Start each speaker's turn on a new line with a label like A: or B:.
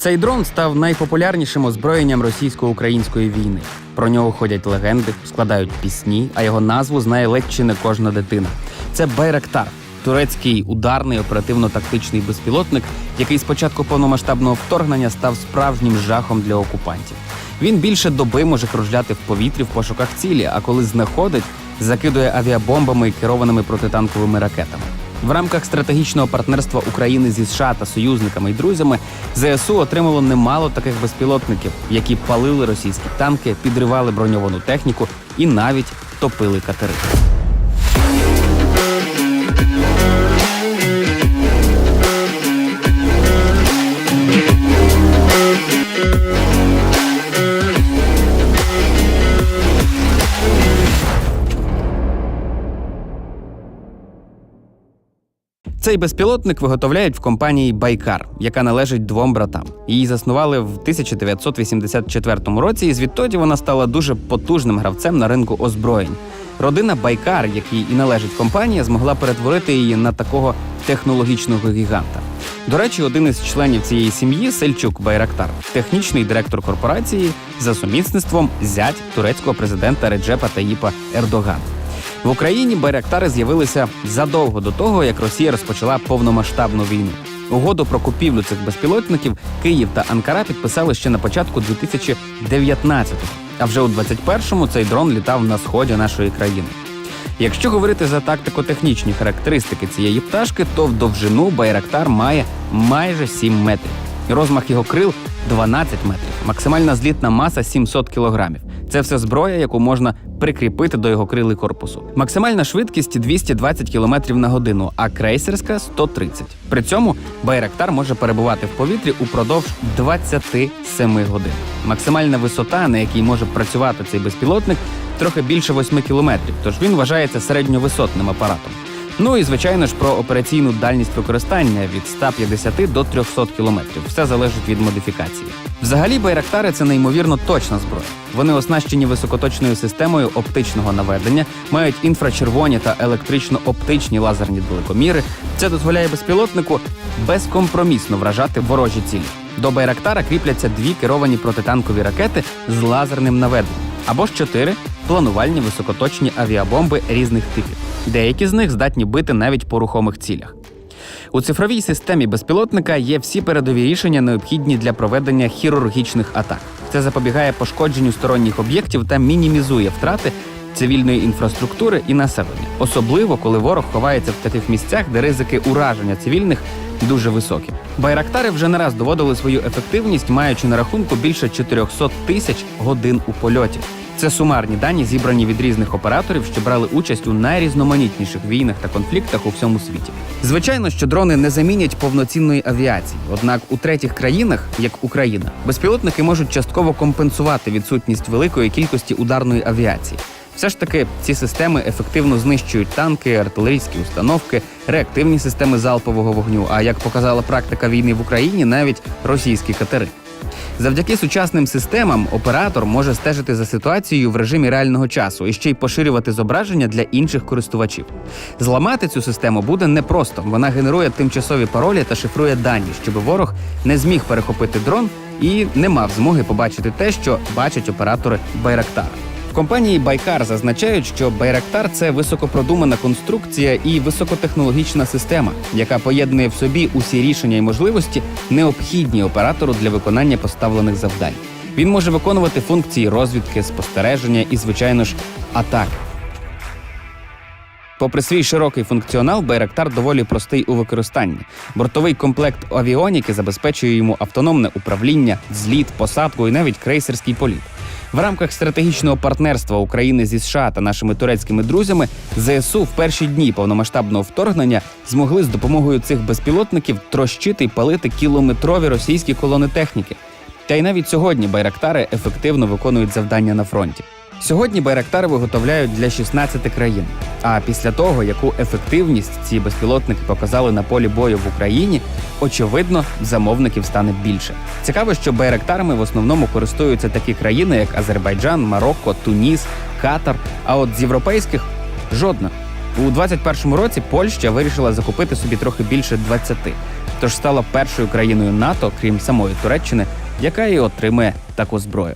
A: Цей дрон став найпопулярнішим озброєнням російсько-української війни. Про нього ходять легенди, складають пісні, а його назву знає ледь не кожна дитина. Це Байрактар, турецький ударний оперативно-тактичний безпілотник, який з початку повномасштабного вторгнення став справжнім жахом для окупантів. Він більше доби може кружляти в повітрі в пошуках цілі, а коли знаходить, закидує авіабомбами і керованими протитанковими ракетами. В рамках стратегічного партнерства України зі США та союзниками і друзями ЗСУ отримало немало таких безпілотників, які палили російські танки, підривали броньовану техніку і навіть топили катери. Цей безпілотник виготовляють в компанії Байкар, яка належить двом братам. Її заснували в 1984 році, і звідтоді вона стала дуже потужним гравцем на ринку озброєнь. Родина Байкар, якій і належить компанія, змогла перетворити її на такого технологічного гіганта. До речі, один із членів цієї сім'ї Сельчук Байрактар, технічний директор корпорації за сумісництвом зять турецького президента Реджепа Таїпа Ердогана. В Україні байрактари з'явилися задовго до того, як Росія розпочала повномасштабну війну. Угоду про купівлю цих безпілотників Київ та Анкара підписали ще на початку 2019-го. А вже у 21-му цей дрон літав на сході нашої країни. Якщо говорити за тактико-технічні характеристики цієї пташки, то в довжину Байрактар має майже 7 метрів. Розмах його крил 12 метрів, максимальна злітна маса 700 кілограмів. Це все зброя, яку можна прикріпити до його крили корпусу. Максимальна швидкість 220 км на годину, а крейсерська 130. При цьому Байрактар може перебувати в повітрі упродовж 27 годин. Максимальна висота, на якій може працювати цей безпілотник, трохи більше 8 кілометрів, тож він вважається середньовисотним апаратом. Ну і звичайно ж про операційну дальність використання від 150 до 300 кілометрів. Все залежить від модифікації. Взагалі, байрактари це неймовірно точна зброя. Вони оснащені високоточною системою оптичного наведення, мають інфрачервоні та електрично-оптичні лазерні далекоміри. Це дозволяє безпілотнику безкомпромісно вражати ворожі цілі. До байрактара кріпляться дві керовані протитанкові ракети з лазерним наведенням або ж чотири планувальні високоточні авіабомби різних типів. Деякі з них здатні бити навіть по рухомих цілях. У цифровій системі безпілотника є всі передові рішення, необхідні для проведення хірургічних атак. Це запобігає пошкодженню сторонніх об'єктів та мінімізує втрати цивільної інфраструктури і населення, особливо коли ворог ховається в таких місцях, де ризики ураження цивільних дуже високі. Байрактари вже не раз доводили свою ефективність, маючи на рахунку більше 400 тисяч годин у польоті. Це сумарні дані, зібрані від різних операторів, що брали участь у найрізноманітніших війнах та конфліктах у всьому світі. Звичайно, що дрони не замінять повноцінної авіації. Однак у третіх країнах, як Україна, безпілотники можуть частково компенсувати відсутність великої кількості ударної авіації. Все ж таки, ці системи ефективно знищують танки, артилерійські установки, реактивні системи залпового вогню. А як показала практика війни в Україні, навіть російські катери. Завдяки сучасним системам оператор може стежити за ситуацією в режимі реального часу і ще й поширювати зображення для інших користувачів. Зламати цю систему буде непросто. Вона генерує тимчасові паролі та шифрує дані, щоб ворог не зміг перехопити дрон і не мав змоги побачити те, що бачать оператори Байрактара. В компанії Байкар зазначають, що Байрактар це високопродумана конструкція і високотехнологічна система, яка поєднує в собі усі рішення і можливості, необхідні оператору для виконання поставлених завдань. Він може виконувати функції розвідки, спостереження і, звичайно ж, атаки. Попри свій широкий функціонал, Байрактар доволі простий у використанні. Бортовий комплект авіоніки забезпечує йому автономне управління, зліт, посадку і навіть крейсерський політ. В рамках стратегічного партнерства України зі США та нашими турецькими друзями ЗСУ в перші дні повномасштабного вторгнення змогли з допомогою цих безпілотників трощити й палити кілометрові російські колони техніки. Та й навіть сьогодні байрактари ефективно виконують завдання на фронті. Сьогодні байрактари виготовляють для 16 країн. А після того, яку ефективність ці безпілотники показали на полі бою в Україні, очевидно, замовників стане більше. Цікаво, що байрактарами в основному користуються такі країни, як Азербайджан, Марокко, Туніс, Катар. А от з європейських жодна. У 21-му році Польща вирішила закупити собі трохи більше 20. тож стала першою країною НАТО, крім самої Туреччини, яка і отримує таку зброю.